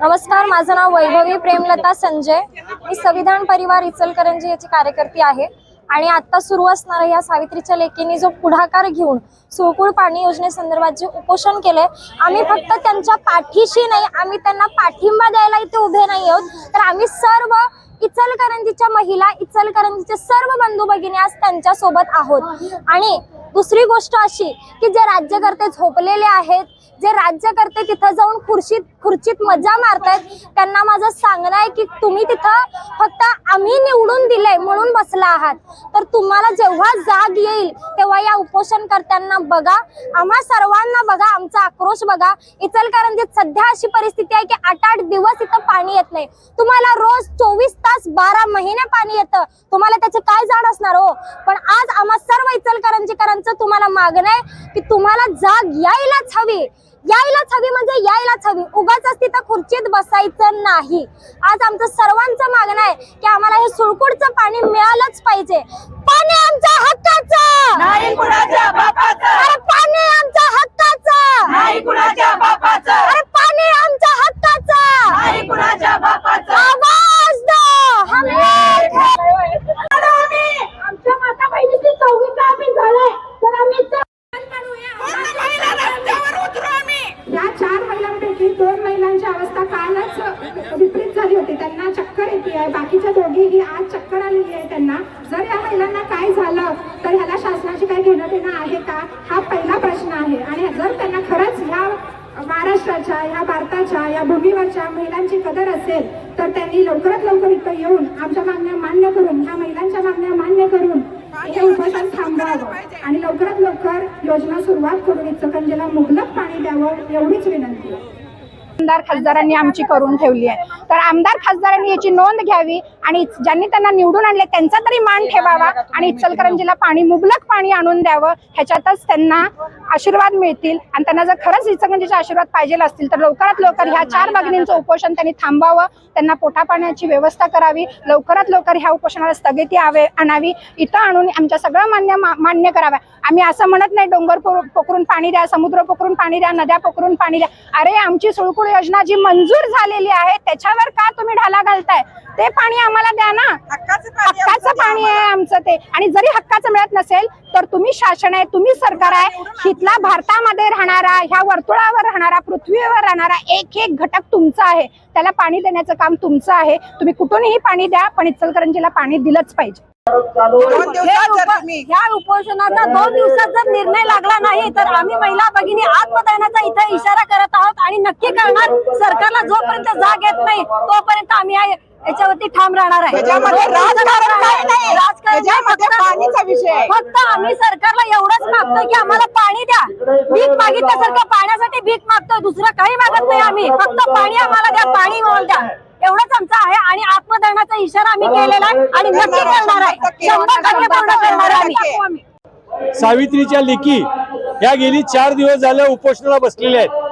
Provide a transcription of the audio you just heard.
नमस्कार माझं नाव वैभवी प्रेमलता संजय. मी संविधान परिवार इचलकरंजी याची कार्यकर्ती आहे. आणि आता सुरू असणाऱ्या या सावित्रीच्या लेकीने जो पुढाकार घेऊन सुळकुळ पाणी योजनेसंदर्भात जे उपोषण केलंय आम्ही फक्त त्यांच्या पाठीशी नाही आम्ही त्यांना पाठिंबा द्यायला इथे उभे नाही आहोत. तर आम्ही सर्व इचलकरंजीच्या महिला इचलकरंजीचे सर्व बंधू भगिनी आज त्यांच्यासोबत आहोत. आणि दुसरी गोष्ट अशी की जे राज्यकर्ते झोपलेले आहेत जे राज्यकर्ते तिथं जाऊन खुर्शीत खुर्चीत मजा मारतायत त्यांना माझं सांगणं आहे की तुम्ही तिथं फक्त आम्ही निवडून दिलंय म्हणून बसला आहात. तर तुम्हाला जेव्हा जाग येईल तेव्हा या उपोषणकर्त्यांना बघा. आम्हा सर्वांना बघा आमचा आक्रोश बघा. इचलकरंजीत सध्या अशी परिस्थिती आहे की आठ आठ दिवस इथं पाणी येत नाही. तुम्हाला रोज चोवीस तास बारा महिने पाणी येतं. तुम्हाला त्याचे काय जाण असणार हो? पण आज आम्हा सर्व इचलकरंजीकरांचं तुम्हाला मागणं आहे की तुम्हाला जाग यायलाच हवी. यायलाच हवी म्हणजे यायलाच हवी. उगाच तिथं खुर्चीत बसायचं नाही. आज आमचं सर्वांचं मागणं आहे की आम्हाला हे सुळकुडचं पाणी मिळालंच पाहिजे. पाणी आमच्या हक्काचं नाही कुणाच्या बापाचं अरे पाणी आमच्या हक्काचं नाही कुणाच्या बापाचं अरे पाणी आमच्या हक्काचं नाही कुणाच्या बापाचं आवाज दो हम एक हैं. आमच्या माता बहिणीची चौघीचा आम्ही झालाय तर आम्ही त्या- या चार महिलांपैकी दोन महिलांची अवस्था कालच विपरीत झाली होती त्यांना चक्कर येते आहे. बाकीच्या दोघीही आज चक्कर आलेली आहे त्यांना. जर या महिलांना काय झालं तर ह्याला शासनाची काय घेणं देणं आहे का? हा पहिला प्रश्न आहे. आणि जर त्यांना खरंच ह्या महाराष्ट्राच्या या भारताच्या या भूमीवरच्या महिलांची कदर असेल तर त्यांनी लवकरात लवकर इथं येऊन आमच्या मागण्या मान्य करून ह्या महिलांच्या मागण्या मान्य करून हे उपोषण थांबवावं. आणि लवकरात लवकर योजना सुरुवात करून इचलकरंजीला मुबलक पाणी द्यावं एवढीच विनंती आहे. आमदार खासदारांनी आमची करून ठेवली आहे. तर आमदार खासदारांनी याची नोंद घ्यावी आणि ज्यांनी त्यांना निवडून आणले त्यांचा तरी मान ठेवावा आणि इचलकरंजीला पाणी मुबलक पाणी आणून द्यावं. ह्याच्यातच त्यांना आशीर्वाद मिळतील आणि त्यांना जर खरंच इचलकरंजीचे आशीर्वाद पाहिजे असतील तर लवकरात लवकर ह्या चार भगिनींचं उपोषण त्यांनी थांबावं. त्यांना पोटापाण्याची व्यवस्था करावी. लवकरात लवकर ह्या उपोषणाला स्थगिती आवे आणावी. इथं आणून आमच्या सगळं मान्य मान्य कराव्या. आम्ही असं म्हणत नाही डोंगर पो- पोखरून पाणी द्या समुद्र पोखरून पाणी द्या नद्या पोखरून पाणी द्या. अरे आमची सुळकुळ योजना जी मंजूर झालेली आहे त्याच्यावर का तुम्ही ढाला घालताय? ते पाणी आम्हाला द्या ना. हक्काचं पाणी आहे आमचं ते. आणि जरी हक्काचं मिळत नसेल तर तुम्ही शासन आहे तुम्ही सरकार आहे. हितला भारतामध्ये राहणारा ह्या वर्तुळावर राहणारा पृथ्वीवर राहणारा एक एक घटक तुमचा आहे. त्याला पाणी देण्याचं काम तुमचं आहे. तुम्ही कुठूनही पाणी द्या पण इचलकरंजीला पाणी दिलंच पाहिजे. दोन दिवसात जर तुम्ही या उपोषणाचा दोन दिवसात जर निर्णय लागला नाही तर आम्ही महिला भगिनी आत्मदहनाचा इथे इशारा करत आहोत आणि नक्की करणार सरकारला जोपर्यंत जाग येत नाही तोपर्यंत आम्ही या- याच्यावरती ठाम राहणार आहे. त्याच्यामध्ये दोन दिवसात राजकारण काही नाही. राजकारण नाही, त्याच्यामध्ये फक्त- पाणीचा विषय आहे. फक्त आम्ही सरकारला एवढंच मागतोय की आम्हाला पाणी द्या. भीक मागितल्यासारखं पाण्यासाठी भीक मागतोय दुसरं काही मागत नाही आम्ही. फक्त पाणी आम्हाला द्या पाणी आम्हाला द्या. एवढंच आमचं आहे आणि आत्मदहनाचा इशारा आम्ही केलेला आहे आणि नक्की करणार आहे. शंभर टक्के. पूर्ण करणार आहे. आम्ही सावित्रीच्या लेकी ह्या गेली चार दिवस झाल्या उपोषणाला बसलेल्या आहेत.